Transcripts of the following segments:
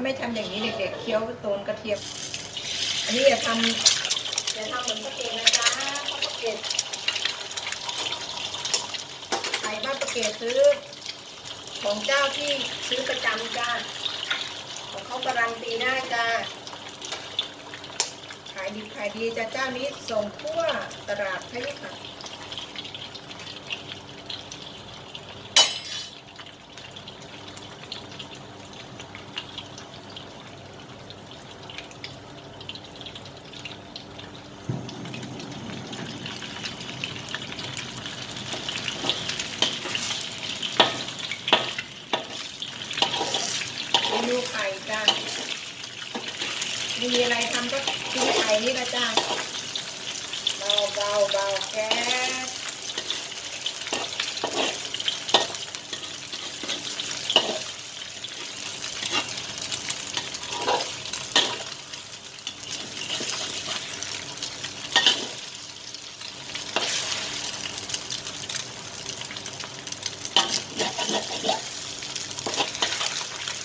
าไม่ทำอย่างนี้เด็กๆเคี้ยวโตนกระเทียม อันนี้อย่าทำอย่าทำเหมือนปลาเกตนะจ๊ะเพราะปลาเกตไข่บ้านปลาเกตซื้อ ของเจ้าที่ซื้อประจำจ้าของเขาการันตีได้จ้าขายดีขายดีจ้าเจ้านี้ส่งทั่วตลาดพะยุค่ะ เมนูไข่จ้าไม่มีอะไรทำก็กินไข่นี่ละจ้าเบา เบาเบาแก๊ส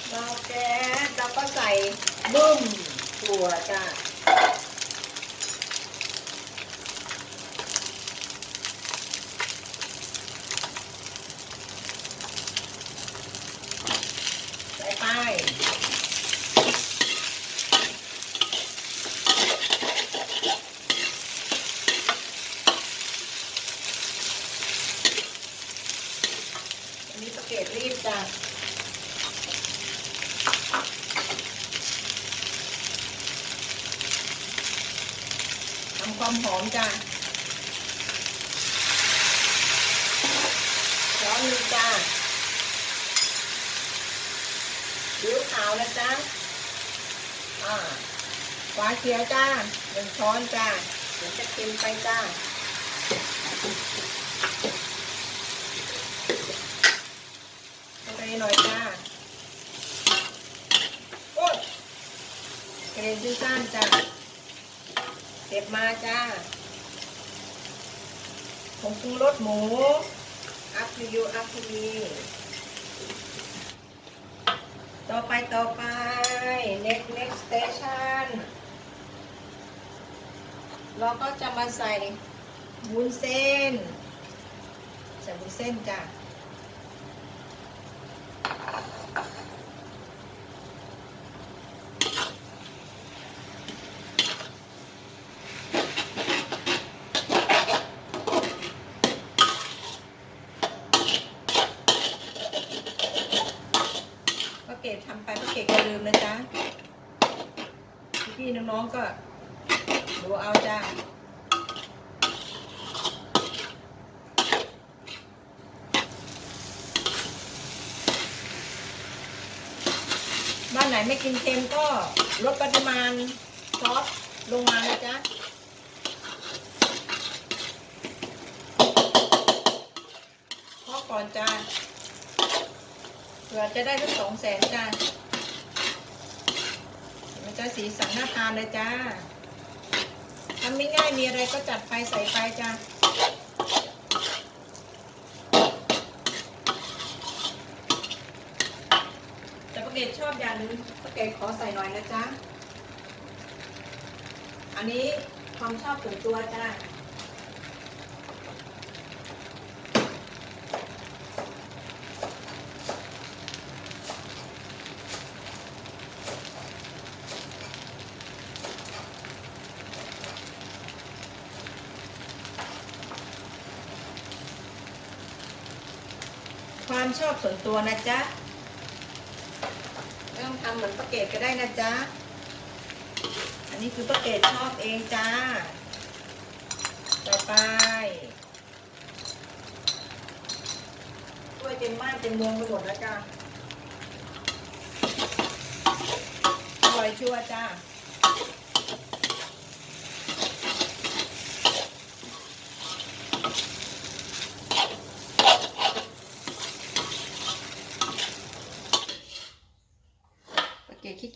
เบาแก๊สแล้วก็ใส่บึ้มถั่วจ้าใส่ไปอันนี้สเกต รีบจ้าทำความหอมจ้ะช้อนหนึงจ้าซีอิ๊วขาวนะจ๊ะอ่าฟ้าเขียวจ้าหนึ่งช้อนจ้าเดี๋ยวจะเค็มไปจ้าทะเล หน่อยจ้า โอ้ยเกรนซีซ่านจ้าเก็บมาจ้าผงปรุงรสหมู อัพยูอัพมีต่อไปต่อไป next next station เราก็จะมาใส่วุ้นเส้น ใส่วุ้นเส้นจ้า ป้าเกดทำไปป้าเกดก็ลืมนะจ๊ะ พี่ๆน้องๆก็ดูเอาจ้าบ้านไหนไม่กินเค็มก็ลดปริมาณซอสลงมานะจ๊ะพอก่อนจ้าเผื่อจะได้สักสองแสนจ้า มันจะสีสันน่าทานเลยจ้าทำไม่ง่ายมีอะไรก็จัดไฟใส่ไฟจ้าแต่ปะเกดชอบอย่างนึงปะเกดขอใส่หน่อยนะจ๊ะ อันนี้ความชอบส่วนตัวจ้า ความชอบส่วนตัวนะจ๊ะไม่ต้องทำเหมือนประเกตก็ได้นะจ๊ะ อันนี้คือประเกตชอบเองจ้าไปไปกล้วยเต็มบ้านเต็มเมืองไปหมดแล้วจ้าอร่อยชัวร์จ้า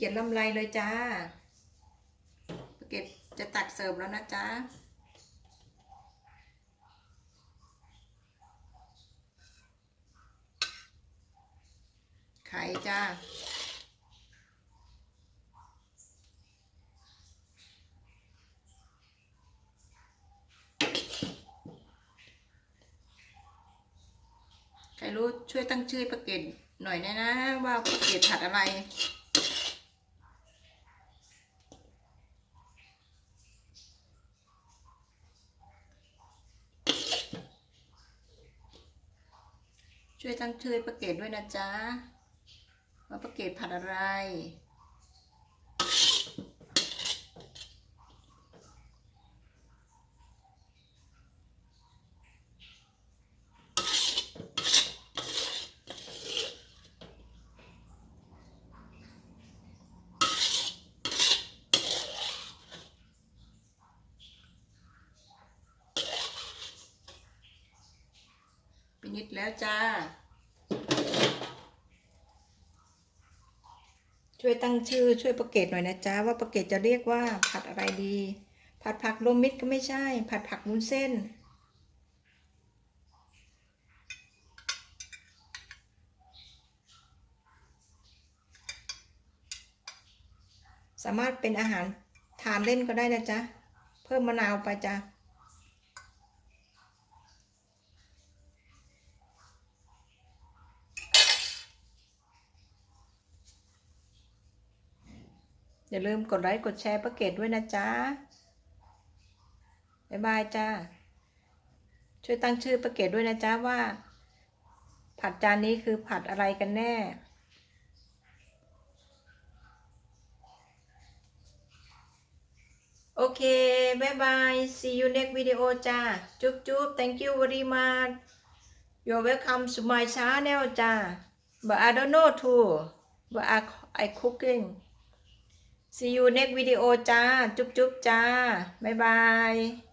เกียจลำไรเลยจ้าปเก็ตจะตัดเสริมแล้วนะจ้าไข่จ้าใครรู้ช่วยตั้งชื่อประเกตหน่อยนะนะว่าประเกตผัดอะไร ช่วยตั้งชื่อประเกตด้วยนะจ๊ะว่าประเกตผัดอะไร นิดแล้วจ้า ช่วยตั้งชื่อช่วยประเกตหน่อยนะจ๊ะว่าประเกตจะเรียกว่าผัดอะไรดี ผัดผักรวมมิตรก็ไม่ใช่ ผัดผักมุ้นเส้นสามารถเป็นอาหารทานเล่นก็ได้นะจ๊ะ เพิ่มมะนาวไปจ้ะ อย่าลืมกดไลค์กดแชร์ประเกตด้วยนะจ๊ะบ๊ายบายจ้า ช่วยตั้งชื่อประเกตด้วยนะจ๊ะว่า ผัดจานนี้คือผัดอะไรกันแน่โอเคบ๊ายบาย see you next video จ้า จุ๊บจุ๊บ thank you very much you're welcome to my channel จ้า but I don't know too but I I cooking see you next video จ้า จุ๊บจุ๊บจ้า บ๊ายบาย